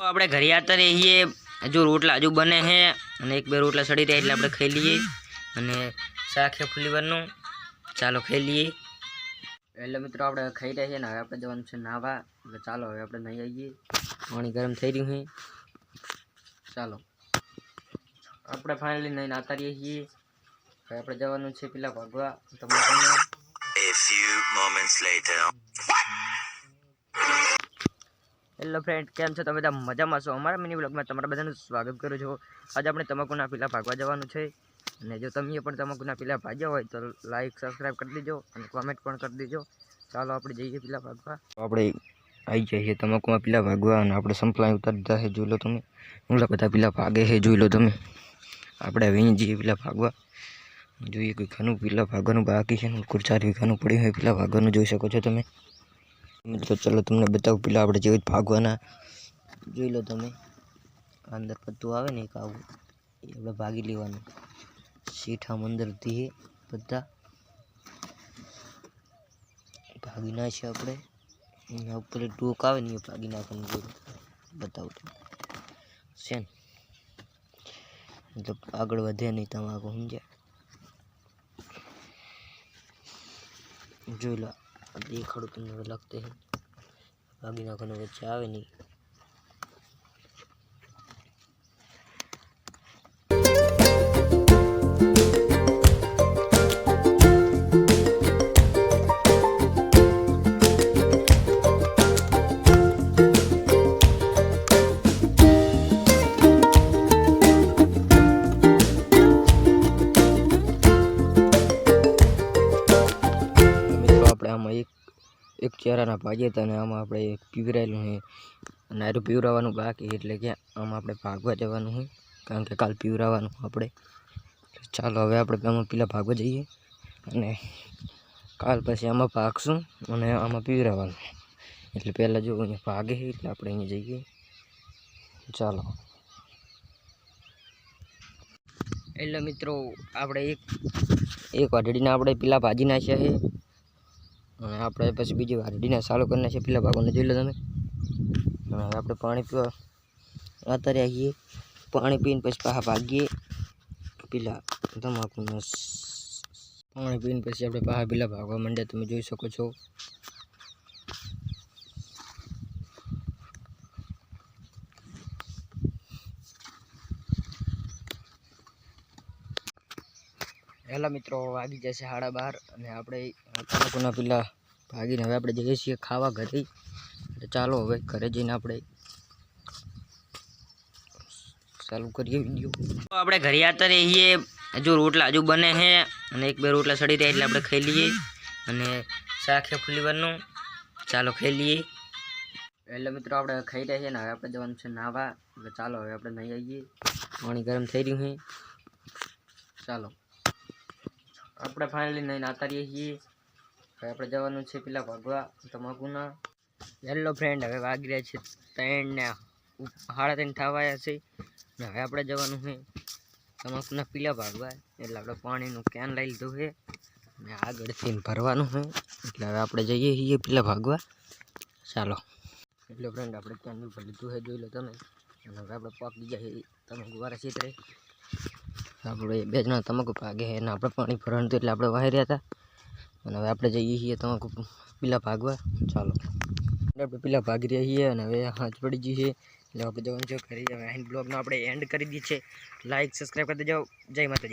આપણે ઘરે આવતા રહીએ. હજુ રોટલા હજુ બને છે અને એક બે રોટલા સડી રહ્યા એટલે આપણે ખાઈ લઈએ. અને શાક છે ફુલીવરનું. ચાલો ખાઈ લઈએ. એટલે મિત્રો આપણે ખાઈ રહ્યા છીએ ને હવે આપણે જવાનું છે નાવા એટલે ચાલો હવે આપણે નહીં આવીએ. પાણી ગરમ થઈ રહ્યું છે. ચાલો. આપણે ફાઇનલી નહીં નાતા રહીએ છીએ. હવે આપણે જવાનું છે પેલા ભાગવા. ટમાટરના હેલો ફ્રેન્ડ કેમ છો? તમે બધા મજામાં છો? અમારા મિની બ્લોગમાં તમારા બધાનું સ્વાગત કરું છું. આજે આપણે તમાકુના પીલા ભાગવા જવાનું છે. અને જો તમે પણ તમાકુના પીલા ભાગ્યા હોય તો લાઈક સબસ્ક્રાઈબ કરી દેજો અને કોમેન્ટ પણ કરી દેજો. ચાલો આપણે જઈએ પીલા ભાગવા. આપણે આવી જઈએ તમાકુમાં પીલા ભાગવા અને આપણે સંપલાઈ ઉતારી દીધા છે. જોઈ લો તમે. ઓલા બધા પીલા ભાગે છે, જોઈ લો તમે. આપણે હવે જઈએ પીલા ભાગવા. જોઈએ કોઈ ઘણું પીલા ભાગવાનું બાકી છે ખુરચાર વીઘાનું પડ્યું હોય પીલા ભાગવાનું. જોઈ શકો છો તમે. મિત્રો ચલો તમને બતાવું પેલા આપણે જેવી જ ભાગવાના જોઈ લો તમે અંદર પત્તું આવે ને એક આવું એ આપણે ભાગી લેવાનું સીઠામ અંદરથી બધા ભાગી નાખીએ આપણે એના ઉપર એક ડોક આવે ને એ ભાગી નાખવાનું જોઈ બતાવું તમને છે ને મતલબ આગળ વધે નહીં તમાકુ સમજ્યા જોઈ લો આ દેખાડું તમને હવે લાગતે હે ભાગી નાખવાનું વચ્ચે આવે આમાં એક એક ચહેરાના હતા અને આમાં આપણે એક પીવરાયેલું છે. અને આરું પીવરાવાનું બાકી એટલે કે આમાં આપણે ભાગવા જવાનું હોય કારણ કે કાલ પીવરાવાનું આપણે. ચાલો હવે આપણે આમાં પેલા ભાગવા જઈએ. અને કાલ પછી આમાં ભાગશું અને આમાં પીવરાવાનું. એટલે પહેલાં જો અહીંયા ભાગે એટલે આપણે અહીંયા જઈએ. ચાલો. એટલે મિત્રો, આપણે એક એક વાઢડીને આપણે પેલા ભાજી નાખ્યા છે. આપણે પછી બીજી વાર ડીના ચાલુ કરીને છે પેલા ભાગોને જોઈ લો તમે. હવે આપણે પાણી પીવા અત્યારે આવીએ. પાણી પીને પછી પાછા ભાગીએ. પેલા તમાકુના પાણી પીને પછી આપણે પાછા પેલા ભાગવા માંડ્યા. તમે જોઈ શકો છો. હેલો મિત્રો, વાગી જશે સાડા બાર અને આપણે તમાકુના પેલા ભાગીને હવે આપણે જઈએ છીએ ખાવા ઘરે. એટલે ચાલો હવે ઘરે જઈને આપણે ચાલુ કરીએ વીડિયો આપણે ઘરે આવતા રહીએ. હજુ રોટલા હજુ બને છે અને એક બે રોટલા સડી રહ્યા એટલે આપણે ખાઈ લઈએ અને શાક છે ફુલીવરનું. ચાલો ખાઈ લઈએ. એટલે મિત્રો આપણે ખાઈ રહ્યા છીએ ને હવે આપણે જવાનું છે નાવા. એટલે ચાલો હવે આપણે નહીં આવીએ. પાણી ગરમ થઈ રહ્યું છે. ચાલો. આપણે ફાઇનલી નહીં નાતા રહીએ છીએ. હવે આપણે જવાનું છે પેલા ભાગવા તમાકુના હેલો ફ્રેન્ડ હવે વાગી રહ્યા છે ત્રણ ને સાડા ત્રણ થવાયા છે. ને હવે આપણે જવાનું છે તમાકુના પીલા ભાગવા એટલે આપણે પાણીનું કેન લઈ લીધું છે. ને આગળથી ભરવાનું છે, એટલે હવે આપણે જઈએ છીએ પેલા ભાગવા ચાલો. એટલે ફ્રેન્ડ આપણે કેન ભરી લીધું છે, જોઈ લો તમે. અને હવે આપણે પાકી જાય તમાકુ વાળા ક્ષેત્રે. આપણે બે જણા તમાકુ ભાગે અને આપણે પાણી ભરવાનું હતું એટલે આપણે વાહી રહ્યા હતા. અને હવે આપણે જઈએ છીએ તમાકુ પીલા ભાગવા. ચાલો. આપણે પીલા ભાગી રહ્યા છીએ અને હવે હાથ પડી જઈએ એટલે આપણે જવાનું છે ઘરે. હવે બ્લોગનો આપણે એન્ડ કરી દઈએ છીએ. લાઈક સબસ્ક્રાઈબ કરી દેજો. જય માતાજી.